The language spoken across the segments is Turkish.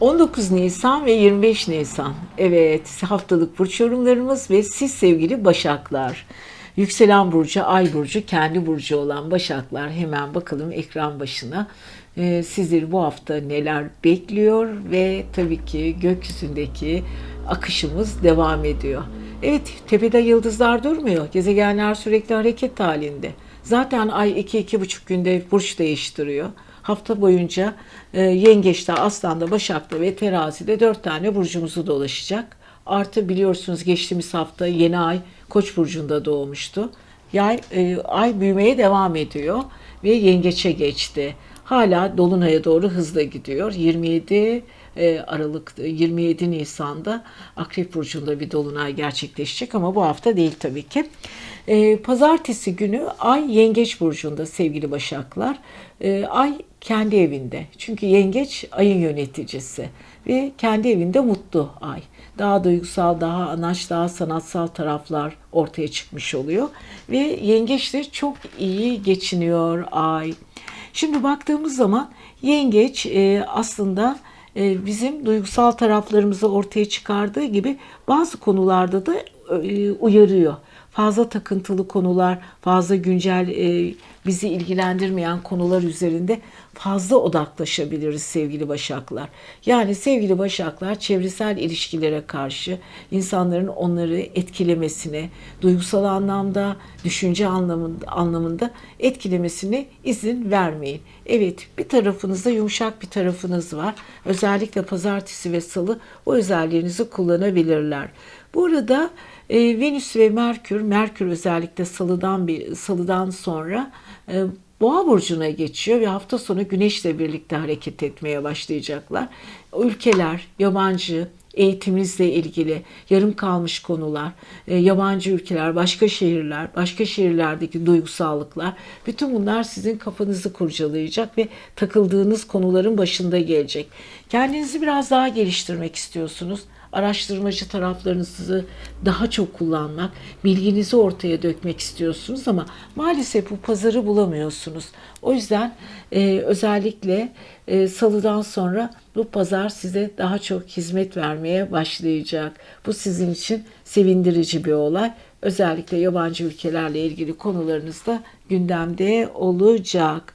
19 Nisan ve 25 Nisan. Evet, haftalık burç yorumlarımız ve siz sevgili Başaklar. Yükselen burcu, ay burcu, kendi burcu olan Başaklar hemen bakalım ekran başına. Ee, sizleri bu hafta neler bekliyor ve tabii ki gökyüzündeki akışımız devam ediyor. Evet, tepede yıldızlar durmuyor. Gezegenler sürekli hareket halinde. Zaten ay 2-2,5 günde burç değiştiriyor. Hafta boyunca e, Yengeç'te, Aslan'da, Başak'ta ve Terazi'de 4 tane burcumuzu dolaşacak. Artı biliyorsunuz geçtiğimiz hafta yeni ay Koç burcunda doğmuştu. Yay, e, ay büyümeye devam ediyor ve Yengeç'e geçti. Hala Dolunay'a doğru hızla gidiyor. 27 e, Aralık 27 Nisan'da Akrep Burcu'nda bir dolunay gerçekleşecek ama bu hafta değil tabii ki. E, Pazartesi günü Ay Yengeç Burcu'nda sevgili Başaklar. E, Ay kendi evinde. Çünkü Yengeç ayın yöneticisi ve kendi evinde mutlu Ay. Daha duygusal, daha anaç, daha sanatsal taraflar ortaya çıkmış oluyor. Ve Yengeç'te çok iyi geçiniyor Ay. Şimdi baktığımız zaman Yengeç e, aslında e, bizim duygusal taraflarımızı ortaya çıkardığı gibi bazı konularda da e, uyarıyor. Fazla takıntılı konular, fazla güncel e, bizi ilgilendirmeyen konular üzerinde fazla odaklaşabiliriz sevgili başaklar. Yani sevgili başaklar çevresel ilişkilere karşı insanların onları etkilemesine, duygusal anlamda, düşünce anlamında, anlamında etkilemesine izin vermeyin. Evet bir tarafınızda yumuşak bir tarafınız var. Özellikle pazartesi ve salı o özelliğinizi kullanabilirler. Bu arada e, Venüs ve Merkür, Merkür özellikle salıdan bir salıdan sonra e, Boğa burcuna geçiyor ve hafta sonu Güneş'le birlikte hareket etmeye başlayacaklar. Ülkeler, yabancı, eğitiminizle ilgili yarım kalmış konular, e, yabancı ülkeler, başka şehirler, başka şehirlerdeki duygusallıklar, bütün bunlar sizin kafanızı kurcalayacak ve takıldığınız konuların başında gelecek. Kendinizi biraz daha geliştirmek istiyorsunuz araştırmacı taraflarınızı daha çok kullanmak, bilginizi ortaya dökmek istiyorsunuz ama maalesef bu pazarı bulamıyorsunuz. O yüzden e, özellikle e, salıdan sonra bu pazar size daha çok hizmet vermeye başlayacak. Bu sizin için sevindirici bir olay. Özellikle yabancı ülkelerle ilgili konularınız da gündemde olacak.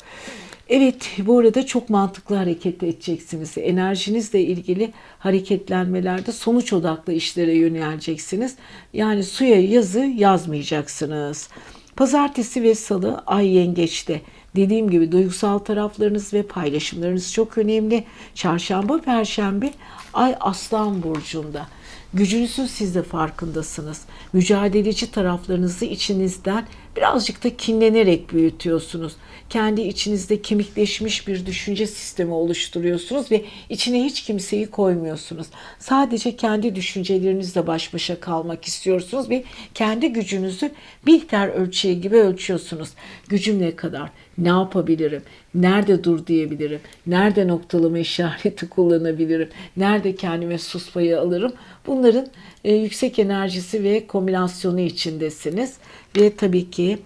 Evet, bu arada çok mantıklı hareket edeceksiniz. Enerjinizle ilgili hareketlenmelerde sonuç odaklı işlere yöneleceksiniz. Yani suya yazı yazmayacaksınız. Pazartesi ve salı ay yengeçte. Dediğim gibi duygusal taraflarınız ve paylaşımlarınız çok önemli. Çarşamba, perşembe ay aslan burcunda. Gücünüzün siz de farkındasınız. Mücadeleci taraflarınızı içinizden birazcık da kinlenerek büyütüyorsunuz. Kendi içinizde kemikleşmiş bir düşünce sistemi oluşturuyorsunuz ve içine hiç kimseyi koymuyorsunuz. Sadece kendi düşüncelerinizle baş başa kalmak istiyorsunuz ve kendi gücünüzü Bihter ölçeği gibi ölçüyorsunuz. Gücüm ne kadar? Ne yapabilirim? Nerede dur diyebilirim? Nerede noktalama işareti kullanabilirim? Nerede kendime sus payı alırım? Bunların e, yüksek enerjisi ve kombinasyonu içindesiniz. Ve tabii ki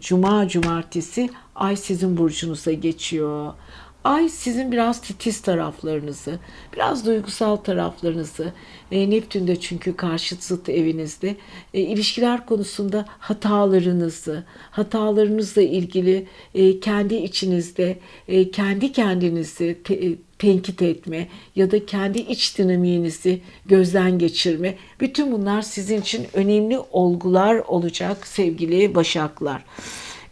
cuma cumartesi ay sizin burcunuza geçiyor. Ay sizin biraz titiz taraflarınızı, biraz duygusal taraflarınızı, e, Neptün de çünkü karşıt zıt evinizde, e, ilişkiler konusunda hatalarınızı, hatalarınızla ilgili e, kendi içinizde, e, kendi kendinizi te, tenkit etme ya da kendi iç dinamiğinizi gözden geçirme. Bütün bunlar sizin için önemli olgular olacak sevgili başaklar.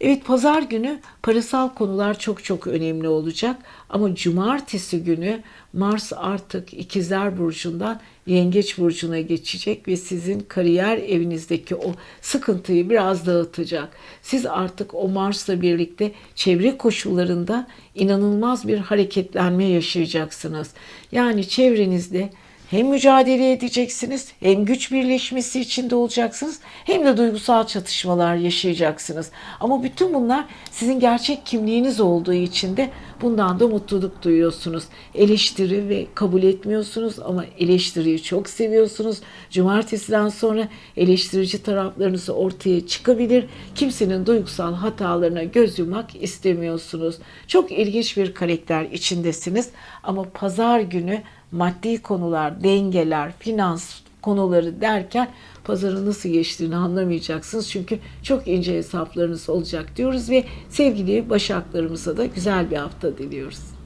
Evet pazar günü parasal konular çok çok önemli olacak ama cumartesi günü Mars artık ikizler burcundan yengeç burcuna geçecek ve sizin kariyer evinizdeki o sıkıntıyı biraz dağıtacak. Siz artık o Mars'la birlikte çevre koşullarında inanılmaz bir hareketlenme yaşayacaksınız. Yani çevrenizde hem mücadele edeceksiniz, hem güç birleşmesi içinde olacaksınız, hem de duygusal çatışmalar yaşayacaksınız. Ama bütün bunlar sizin gerçek kimliğiniz olduğu için de Bundan da mutluluk duyuyorsunuz. Eleştiri ve kabul etmiyorsunuz ama eleştiriyi çok seviyorsunuz. Cumartesiden sonra eleştirici taraflarınız ortaya çıkabilir. Kimsenin duygusal hatalarına göz yumak istemiyorsunuz. Çok ilginç bir karakter içindesiniz ama pazar günü maddi konular, dengeler, finans konuları derken pazarın nasıl geçtiğini anlamayacaksınız. Çünkü çok ince hesaplarınız olacak diyoruz ve sevgili başaklarımıza da güzel bir hafta diliyoruz.